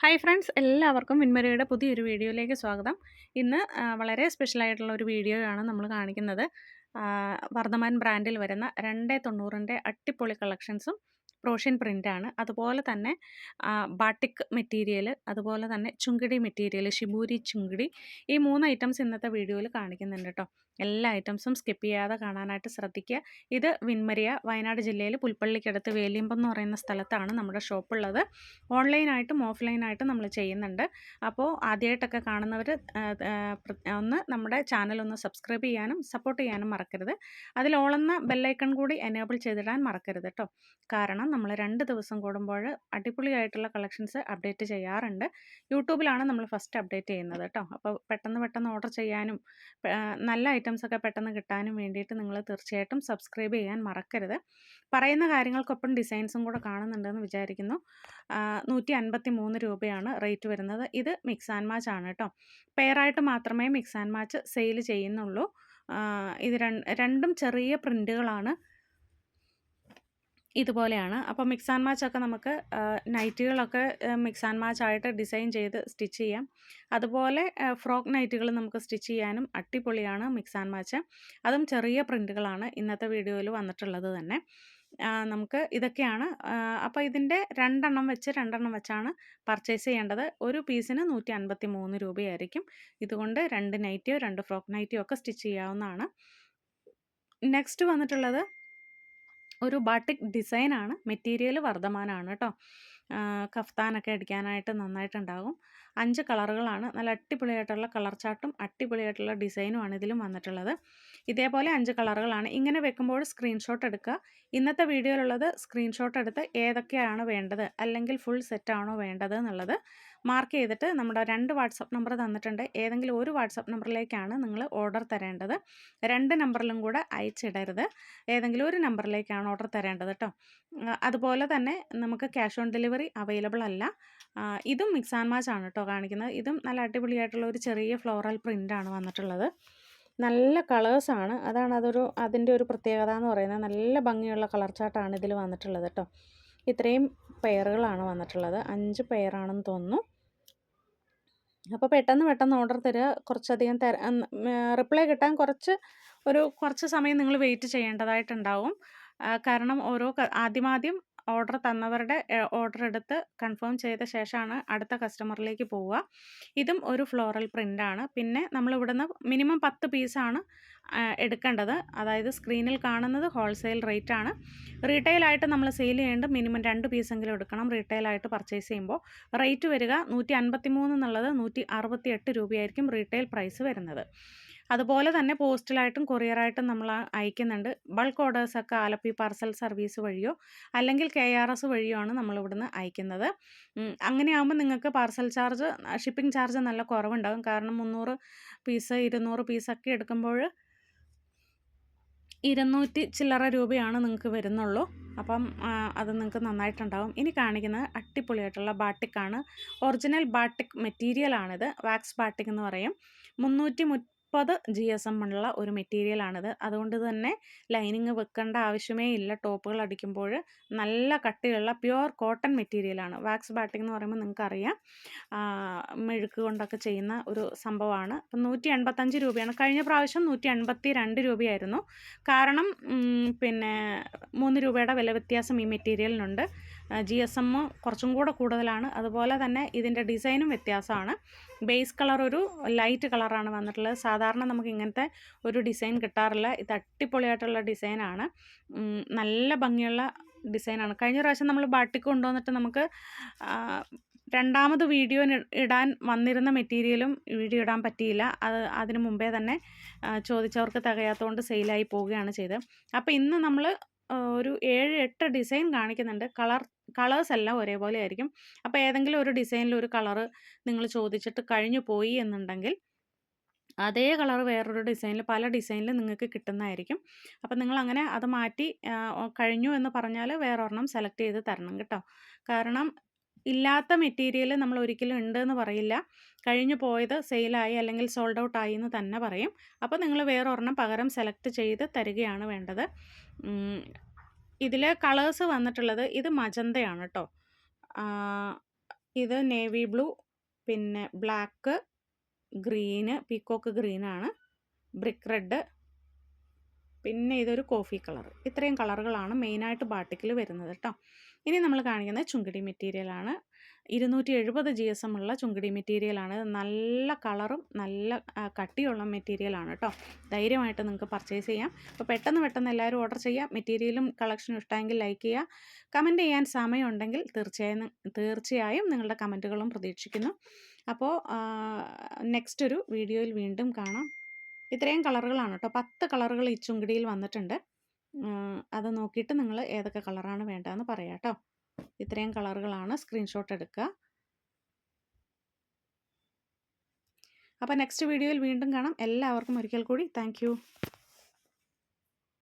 Hi friends എല്ലാവർക്കും വിൻമരയുടെ പുതിയൊരു വീഡിയോയിലേക്ക് സ്വാഗതം. ഇന്ന് വളരെ സ്പെഷ്യൽ ആയിട്ടുള്ള ഒരു വീഡിയോയാണ് നമ്മൾ കാണിക്കുന്നത്. വർദ്ധമാൻ ബ്രാൻഡിൽ വരുന്ന രണ്ട് തൊണ്ണൂറിന്റെ അട്ടിപ്പൊളി കളക്ഷൻസും പ്രോഷ്യൻ പ്രിന്റാണ്. അതുപോലെ തന്നെ ബാട്ടിക് മെറ്റീരിയൽ അതുപോലെ തന്നെ ചുങ്കിടി മെറ്റീരിയൽ ഷിബൂരി ചുങ്കിടി ഈ മൂന്ന് ഐറ്റംസ് ഇന്നത്തെ വീഡിയോയിൽ കാണിക്കുന്നുണ്ട് കേട്ടോ. എല്ലാ ഐറ്റംസും സ്കിപ്പ് ചെയ്യാതെ കാണാനായിട്ട് ശ്രദ്ധിക്കുക. ഇത് വിൻമരിയ വയനാട് ജില്ലയിൽ പുൽപ്പള്ളിക്കടുത്ത് വേലിയമ്പം എന്ന് പറയുന്ന സ്ഥലത്താണ് നമ്മുടെ ഷോപ്പുള്ളത്. ഓൺലൈനായിട്ടും ഓഫ്ലൈനായിട്ടും നമ്മൾ ചെയ്യുന്നുണ്ട്. അപ്പോൾ ആദ്യമായിട്ടൊക്കെ കാണുന്നവർ ഒന്ന് നമ്മുടെ ചാനൽ ഒന്ന് സബ്സ്ക്രൈബ് ചെയ്യാനും സപ്പോർട്ട് ചെയ്യാനും മറക്കരുത്. അതിൽ ഓളെന്ന ബെല്ലൈക്കൺ കൂടി എനേബിൾ ചെയ്തിടാൻ മറക്കരുത് കേട്ടോ കാരണം നമ്മൾ രണ്ട് ദിവസം കൂടുമ്പോൾ അടിപൊളിയായിട്ടുള്ള കളക്ഷൻസ് അപ്ഡേറ്റ് ചെയ്യാറുണ്ട്. യൂട്യൂബിലാണ് നമ്മൾ ഫസ്റ്റ് അപ്ഡേറ്റ് ചെയ്യുന്നത് കേട്ടോ അപ്പോൾ പെട്ടെന്ന് പെട്ടെന്ന് ഓർഡർ ചെയ്യാനും നല്ല ഐറ്റംസ് ഒക്കെ പെട്ടെന്ന് കിട്ടാനും വേണ്ടിയിട്ട് നിങ്ങൾ തീർച്ചയായിട്ടും സബ്സ്ക്രൈബ് ചെയ്യാൻ മറക്കരുത്. പറയുന്ന കാര്യങ്ങൾക്കൊപ്പം ഡിസൈൻസും കൂടെ കാണുന്നുണ്ടെന്ന് വിചാരിക്കുന്നു. നൂറ്റി അൻപത്തി മൂന്ന് രൂപയാണ് റേറ്റ് വരുന്നത്. ഇത് മിക്സ് ആൻഡ് മാച്ച് ആണ് കേട്ടോ പെയറായിട്ട് മാത്രമേ മിക്സ് ആൻഡ് മാച്ച് സെയിൽ ചെയ്യുന്നുള്ളൂ. ഇത് രണ്ട് ചെറിയ പ്രിന്റുകളാണ് ഇതുപോലെയാണ്. അപ്പോൾ മിക്സ് ആൻഡ് മാച്ച് ഒക്കെ നമുക്ക് നൈറ്റുകളൊക്കെ മിക്സ് ആൻഡ് മാച്ച് ആയിട്ട് ഡിസൈൻ ചെയ്ത് സ്റ്റിച്ച് ചെയ്യാം. അതുപോലെ ഫ്രോക്ക് നൈറ്റുകൾ നമുക്ക് സ്റ്റിച്ച് ചെയ്യാനും അട്ടിപ്പൊളിയാണ് മിക്സ് ആൻഡ് മാച്ച് അതും ചെറിയ പ്രിന്റുകളാണ് ഇന്നത്തെ വീഡിയോയിൽ വന്നിട്ടുള്ളത് തന്നെ. നമുക്ക് ഇതൊക്കെയാണ്. അപ്പോൾ ഇതിന്റെ രണ്ടെണ്ണം വെച്ച് രണ്ടെണ്ണം വെച്ചാണ് പർച്ചേസ് ചെയ്യേണ്ടത്. ഒരു പീസിന് നൂറ്റി അൻപത്തി മൂന്ന് രൂപയായിരിക്കും. ഇതുകൊണ്ട് രണ്ട് നൈറ്റിയോ രണ്ട് ഫ്രോക്ക് നൈറ്റിയോ ഒക്കെ സ്റ്റിച്ച് ചെയ്യാവുന്നതാണ്. നെക്സ്റ്റ് വന്നിട്ടുള്ളത് ഒരു ബാട്ടിക് ഡിസൈനാണ് മെറ്റീരിയൽ വർദ്ധമാനാണ് കേട്ടോ കഫ്താനൊക്കെ അടിക്കാനായിട്ട് നന്നായിട്ടുണ്ടാകും. അഞ്ച് കളറുകളാണ് നല്ല അടിപൊളിയായിട്ടുള്ള കളർ ചാർട്ടും അടിപൊളിയായിട്ടുള്ള ഡിസൈനുമാണ് ഇതിലും വന്നിട്ടുള്ളത്. ഇതേപോലെ അഞ്ച് കളറുകളാണ്. ഇങ്ങനെ വെക്കുമ്പോൾ സ്ക്രീൻഷോട്ട് എടുക്കുക. ഇന്നത്തെ വീഡിയോയിലുള്ളത് സ്ക്രീൻഷോട്ട് എടുത്ത് ഏതൊക്കെയാണ് വേണ്ടത്? അല്ലെങ്കിൽ ഫുൾ സെറ്റാണോ വേണ്ടത് എന്നുള്ളത് മാർക്ക് ചെയ്തിട്ട് നമ്മുടെ രണ്ട് വാട്സപ്പ് നമ്പർ തന്നിട്ടുണ്ട്. ഏതെങ്കിലും ഒരു വാട്സപ്പ് നമ്പറിലേക്കാണ് നിങ്ങൾ ഓർഡർ തരേണ്ടത്. രണ്ട് നമ്പറിലും കൂടെ അയച്ചിടരുത്. ഏതെങ്കിലും ഒരു നമ്പറിലേക്കാണ് ഓർഡർ തരേണ്ടത് കേട്ടോ. അതുപോലെ തന്നെ നമുക്ക് ക്യാഷ് ഓൺ ഡെലിവറി അവൈലബിൾ അല്ല. ഇതും മിക്സ് ആൻഡ് മാച്ച് ആണ് കേട്ടോ കാണിക്കുന്നത്. ഇതും നല്ല അടിപൊളിയായിട്ടുള്ള ഒരു ചെറിയ ഫ്ലോറൽ പ്രിന്റാണ് വന്നിട്ടുള്ളത്. നല്ല കളേഴ്സാണ് അതാണ് അതൊരു അതിന്റെ ഒരു പ്രത്യേകത എന്ന് പറയുന്നത്. നല്ല ഭംഗിയുള്ള കളർ ചാർട്ടാണ് ഇതിൽ വന്നിട്ടുള്ളത് കേട്ടോ. ഇത്രയും പെയറുകളാണ് വന്നിട്ടുള്ളത്. അഞ്ച് പെയറാണെന്ന് തോന്നുന്നു. അപ്പോൾ പെട്ടെന്ന് പെട്ടെന്ന് ഓർഡർ തരിക. കുറച്ചധികം തര റിപ്ലൈ കിട്ടാൻ കുറച്ച് ഒരു കുറച്ച് സമയം നിങ്ങൾ വെയിറ്റ് ചെയ്യേണ്ടതായിട്ടുണ്ടാവും. കാരണം ഓരോ ആദ്യമാദ്യം ഓർഡർ തന്നവരുടെ ഓർഡർ എടുത്ത് കൺഫേം ചെയ്ത ശേഷമാണ് അടുത്ത കസ്റ്റമറിലേക്ക് പോവുക. ഇതും ഒരു ഫ്ലോറൽ പ്രിന്റാണ് പിന്നെ നമ്മൾ ഇവിടുന്ന് മിനിമം പത്ത് പീസാണ് എടുക്കേണ്ടത്. അതായത് സ്ക്രീനിൽ കാണുന്നത് ഹോൾസെയിൽ റേറ്റ് ആണ് റീറ്റെയിലായിട്ട് നമ്മൾ സെയിൽ ചെയ്യേണ്ടത് മിനിമം രണ്ട് പീസെങ്കിലും എടുക്കണം റീറ്റെയിലായിട്ട് പർച്ചേസ് ചെയ്യുമ്പോൾ. റേറ്റ് വരിക നൂറ്റി അൻപത്തി മൂന്ന് എന്നുള്ളത് നൂറ്റി അറുപത്തി എട്ട് രൂപയായിരിക്കും റീറ്റെയിൽ പ്രൈസ് വരുന്നത്. അതുപോലെ തന്നെ പോസ്റ്റലായിട്ടും കൊറിയറായിട്ടും നമ്മൾ അയക്കുന്നുണ്ട്. ബൾക്ക് ഓർഡേഴ്സൊക്കെ ആലപ്പി പാർസൽ സർവീസ് വഴിയോ അല്ലെങ്കിൽ കെ ആർ എസ് വഴിയോ ആണ് നമ്മളിവിടുന്ന് അയക്കുന്നത്. അങ്ങനെ അങ്ങനെയാകുമ്പോൾ നിങ്ങൾക്ക് പാർസൽ ചാർജ് ഷിപ്പിംഗ് ചാർജ് നല്ല കുറവുണ്ടാകും. കാരണം മുന്നൂറ് പീസ് ഇരുന്നൂറ് പീസൊക്കെ എടുക്കുമ്പോൾ ഇരുന്നൂറ്റി ചില്ലറ രൂപയാണ് നിങ്ങൾക്ക് വരുന്നുള്ളൂ. അപ്പം അത് നിങ്ങൾക്ക് നന്നായിട്ടുണ്ടാകും ഇനി കാണിക്കുന്നത് അടിപൊളിയായിട്ടുള്ള ബാട്ടിക്കാണ്. ഒറിജിനൽ ബാട്ടിക് മെറ്റീരിയലാണിത്. വാക്സ് ബാട്ടിക് എന്ന് പറയും. മുന്നൂറ്റി മുപ്പത് ജി എസ് എം ഉള്ള ഒരു മെറ്റീരിയലാണിത് അതുകൊണ്ട് തന്നെ ലൈനിങ് വെക്കേണ്ട ആവശ്യമേ ഇല്ല. ടോപ്പുകൾ അടിക്കുമ്പോൾ നല്ല കട്ടിയുള്ള പ്യുവർ കോട്ടൺ മെറ്റീരിയലാണ് വാക്സ് ബാറ്റിംഗ് എന്ന് പറയുമ്പോൾ നിങ്ങൾക്കറിയാം. മെഴുക്ക് കൊണ്ടൊക്കെ ചെയ്യുന്ന ഒരു സംഭവമാണ്. അപ്പം നൂറ്റി എൺപത്തഞ്ച് രൂപയാണ്. കഴിഞ്ഞ പ്രാവശ്യം നൂറ്റി എൺപത്തി രണ്ട് രൂപയായിരുന്നു. കാരണം പിന്നെ മൂന്ന് രൂപയുടെ വില വ്യത്യാസം ഈ മെറ്റീരിയലിനുണ്ട് ജി എസ് എം കുറച്ചും കൂടെ കൂടുതലാണ്. അതുപോലെ തന്നെ ഇതിന്റെ ഡിസൈനും വ്യത്യാസമാണ്. ബേസ് കളർ ഒരു ലൈറ്റ് കളറാണ് വന്നിട്ടുള്ളത്. സാധാരണ നമുക്ക് ഇങ്ങനത്തെ ഒരു ഡിസൈൻ കിട്ടാറില്ല. ഇത് അടിപൊളിയായിട്ടുള്ള ഡിസൈനാണ് നല്ല ഭംഗിയുള്ള ഡിസൈനാണ് കഴിഞ്ഞ പ്രാവശ്യം നമ്മൾ ബാട്ടിക്ക് കൊണ്ടുവന്നിട്ട് നമുക്ക് രണ്ടാമത് വീഡിയോ ഇടാൻ വന്നിരുന്ന മെറ്റീരിയലും വീഡിയോ ഇടാൻ പറ്റിയില്ല. അത് അതിന് മുമ്പേ തന്നെ ചോദിച്ചവർക്ക് തികയാത്തതുകൊണ്ട് സെയിലായി പോവുകയാണ് ചെയ്തത്. അപ്പോൾ ഇന്ന് നമ്മൾ ഒരു ഏഴ് എട്ട് ഡിസൈൻ കാണിക്കുന്നുണ്ട്. കളർ കളേഴ്സ് എല്ലാം ഒരേപോലെ ആയിരിക്കും. അപ്പോൾ ഏതെങ്കിലും ഒരു ഡിസൈനിൽ ഒരു കളറ് നിങ്ങൾ ചോദിച്ചിട്ട് കഴിഞ്ഞു പോയി എന്നുണ്ടെങ്കിൽ അതേ കളർ വേറൊരു ഡിസൈനിൽ പല ഡിസൈനിൽ നിങ്ങൾക്ക് കിട്ടുന്നതായിരിക്കും. അപ്പം നിങ്ങൾ അങ്ങനെ അത് മാറ്റി കഴിഞ്ഞു എന്ന് പറഞ്ഞാൽ വേറൊരെണ്ണം സെലക്ട് ചെയ്ത് തരണം കേട്ടോ. കാരണം ഇല്ലാത്ത മെറ്റീരിയൽ നമ്മൾ ഒരിക്കലും ഉണ്ട് എന്ന് പറയില്ല. കഴിഞ്ഞു പോയത് സെയിലായി അല്ലെങ്കിൽ സോൾഡ് ഔട്ട് ആയി എന്ന് തന്നെ പറയും. അപ്പോൾ നിങ്ങൾ വേറെ വേറൊരെണ്ണം പകരം സെലക്ട് ചെയ്ത് തരികയാണ് വേണ്ടത്. ഇതിൽ കളേഴ്സ് വന്നിട്ടുള്ളത് ഇത് മജന്തയാണ് കേട്ടോ ഇത് നേവി ബ്ലൂ പിന്നെ ബ്ലാക്ക് ഗ്രീന് പീക്കോക്ക് ഗ്രീനാണ്. ബ്രിക്ക് റെഡ് പിന്നെ ഇതൊരു കോഫി കളർ. ഇത്രയും കളറുകളാണ് മെയിനായിട്ട് ബാട്ടിക്കിൽ വരുന്നത് കേട്ടോ ഇനി നമ്മൾ കാണിക്കുന്നത് ചുങ്കിടി മെറ്റീരിയലാണ് ഇരുന്നൂറ്റി എഴുപത് ജി എസ് എം ഉള്ള ചുങ്കിടി മെറ്റീരിയലാണ് നല്ല കളറും നല്ല കട്ടിയുള്ള മെറ്റീരിയലാണ് കേട്ടോ ധൈര്യമായിട്ട് നിങ്ങൾക്ക് പർച്ചേസ് ചെയ്യാം. അപ്പോൾ പെട്ടെന്ന് പെട്ടെന്ന് എല്ലാവരും ഓർഡർ ചെയ്യുക മെറ്റീരിയലും കളക്ഷനും ഇഷ്ടമെങ്കിൽ ലൈക്ക് ചെയ്യുക കമന്റ് ചെയ്യാൻ സമയമുണ്ടെങ്കിൽ തീർച്ചയായും തീർച്ചയായും നിങ്ങളുടെ കമന്റുകളും പ്രതീക്ഷിക്കുന്നു. അപ്പോൾ നെക്സ്റ്റ് ഒരു വീഡിയോയിൽ വീണ്ടും കാണാം. ഇത്രയും കളറുകളാണ് കേട്ടോ. പത്ത് കളറുകൾ ഈ ചുങ്കിടിയിൽ വന്നിട്ടുണ്ട്. അത് നോക്കിയിട്ട് നിങ്ങൾ ഏതൊക്കെ കളറാണ് വേണ്ടതെന്ന് പറയാം കേട്ടോ. ഇത്രയും കളറുകളാണ് സ്ക്രീൻഷോട്ട് എടുക്കുക. അപ്പോൾ നെക്സ്റ്റ് വീഡിയോയിൽ വീണ്ടും കാണാം. എല്ലാവർക്കും ഒരിക്കൽ കൂടി താങ്ക്